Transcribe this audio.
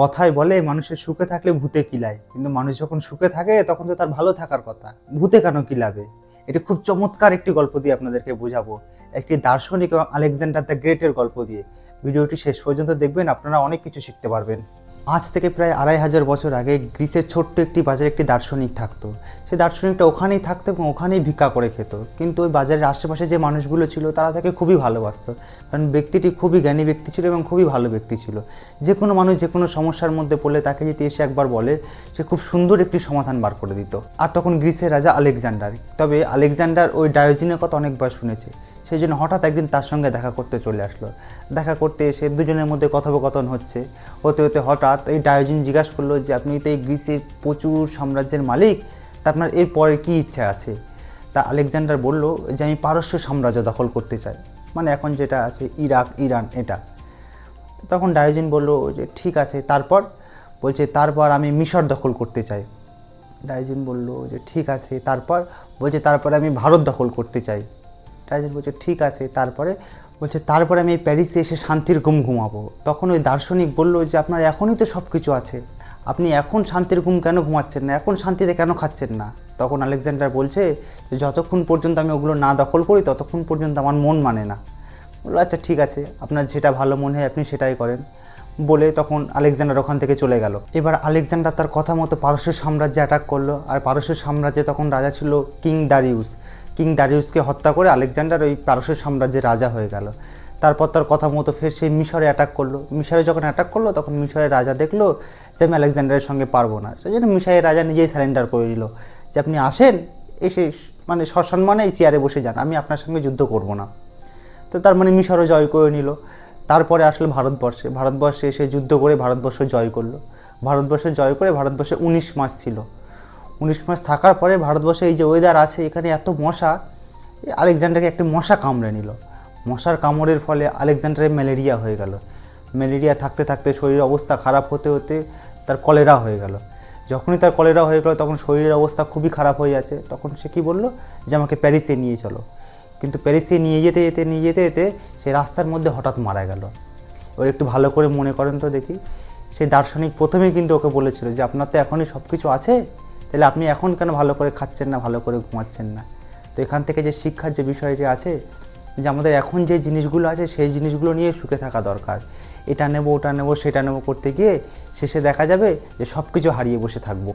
কথায় বলে, মানুষের সুখে থাকলে ভূতে কিলায়। কিন্তু মানুষ যখন সুখে থাকে, তখন তো তার ভালো থাকার কথা। ভূতে কেন কিলাবে? এটি খুব চমৎকার একটি গল্প দিয়ে আপনাদেরকে বোঝাবো। একটি দার্শনিক এবং আলেকজান্ডার দ্য গ্রেটের গল্প দিয়ে। ভিডিওটি শেষ পর্যন্ত দেখবেন, আপনারা অনেক কিছু শিখতে পারবেন। আজ থেকে প্রায় আড়াই হাজার বছর আগে গ্রিসের ছোট্ট একটি বাজারে একটি দার্শনিক থাকতো। সে দার্শনিকটা ওখানেই থাকতো এবং ওখানেই ভিক্ষা করে খেত। কিন্তু ওই বাজারের আশেপাশে যে মানুষগুলো ছিল, তারা তাকে খুবই ভালোবাসতো। কারণ ব্যক্তিটি খুবই জ্ঞানী ব্যক্তি ছিল এবং খুবই ভালো ব্যক্তি ছিল। যে কোনো মানুষ যে কোনো সমস্যার মধ্যে পড়লে তাকে যদি এসে একবার বলে, সে খুব সুন্দর একটি সমাধান বার করে দিত। আর তখন গ্রিসের রাজা আলেকজান্ডার। তবে আলেকজান্ডার ওই ডায়োজিনের কথা অনেকবার শুনেছে। সেই জন্য হঠাৎ একদিন তার সঙ্গে দেখা করতে চলে আসলো। দেখা করতে এসে দুজনের মধ্যে কথোপকথন হচ্ছে। হতে হতে হঠাৎ এই ডায়োজিন জিজ্ঞাসা করল যে, আপনি তো এই গ্রিসের প্রচুর সাম্রাজ্যের মালিক, তা আপনার এর পরে কী ইচ্ছা আছে? তা আলেকজান্ডার বলল যে, আমি পারস্য সাম্রাজ্য দখল করতে চাই। মানে এখন যেটা আছে, ইরাক, ইরান, এটা। তখন ডায়োজিন বলল যে, ঠিক আছে, তারপর? বলছে, তারপর আমি মিশর দখল করতে চাই। ডায়োজিন বলল যে, ঠিক আছে, তারপর? বলছে, তারপরে আমি ভারত দখল করতে চাই। ডায়োজিন বলছে, ঠিক আছে, তারপরে বলছে, তারপরে আমি এই প্যারিসে এসে শান্তির ঘুম ঘুমাবো। তখন ওই দার্শনিক বলল যে, আপনার এখনই তো সব কিছু আছে। আপনি এখন শান্তির ঘুম কেন ঘুমাচ্ছেন না? এখন শান্তিতে কেন খাচ্ছেন না? তখন আলেকজান্ডার বলছে যে, যতক্ষণ পর্যন্ত আমি ওগুলো না দখল করি, ততক্ষণ পর্যন্ত আমার মন মানে না। বলল আচ্ছা ঠিক আছে, আপনার যেটা ভালো মনে হয় আপনি সেটাই করেন। বলে তখন আলেকজান্ডার ওখান থেকে চলে গেল। এবার আলেকজান্ডার তার কথা মতো পারস্য সাম্রাজ্যে অ্যাটাক করল। আর পারস্য সাম্রাজ্যে তখন রাজা ছিল কিং দারিউস। কিং দারিউসকে হত্যা করে আলেকজান্ডার ওই পারস্য সাম্রাজ্যের রাজা হয়ে গেল। তারপর তার কথা মতো ফের সেই মিশরে অ্যাটাক করল। মিশরে যখন অ্যাটাক করল, তখন মিশরের রাজা দেখল যে আমি আলেকজান্ডারের সঙ্গে পারব না। সেই জন্য মিশরের রাজা নিজেই স্যারেন্ডার করে দিল যে আপনি আসেন, এসে মানে সসম্মানে এই চেয়ারে বসে যান, আমি আপনার সঙ্গে যুদ্ধ করব না। তো তার মানে মিশরও জয় করে নিল। তারপরে আসলো ভারতবর্ষে। ভারতবর্ষে এসে যুদ্ধ করে ভারতবর্ষ জয় করল। ভারতবর্ষ জয় করে ভারতবর্ষে উনিশ মাস ছিল। উনিশ মাস থাকার পরে ভারতবর্ষে এই যে ওয়েদার আছে, এখানে এত মশা আলেকজান্ডারকে একটি মশা কামড়ে নিল। মশার কামড়ের ফলে আলেকজান্ডারের ম্যালেরিয়া হয়ে গেল। ম্যালেরিয়া থাকতে থাকতে শরীরের অবস্থা খারাপ হতে হতে তার কলেরা হয়ে গেল। যখনই তার কলেরা হয়ে গেল, তখন শরীরের অবস্থা খুবই খারাপ হয়ে যাচ্ছে। তখন সে কী বলল? যে আমাকে প্যারিসে নিয়ে চলো। কিন্তু প্যারিসে নিয়ে যেতে যেতে, নিয়ে যেতে যেতে সে রাস্তার মধ্যে হঠাৎ মারা গেল। ওর একটু ভালো করে মনে করেন তো দেখি। সেই দার্শনিক প্রথমেই কিন্তু ওকে বলেছিল যে, আপনার তো এখনই সব কিছু আছে তাহলে আপনি এখন কেন ভালো করে খাচ্ছেন না, ভালো করে ঘুমাচ্ছেন না? তো এখান থেকে যে শিক্ষার যে বিষয়টি আছে, যে আমাদের এখন যে জিনিসগুলো আছে, সেই জিনিসগুলো নিয়ে সুখে থাকা দরকার। এটা নেব, ওটা নেব, সেটা নেব করতে গিয়ে শেষে দেখা যাবে যে সব কিছু হারিয়ে বসে থাকব।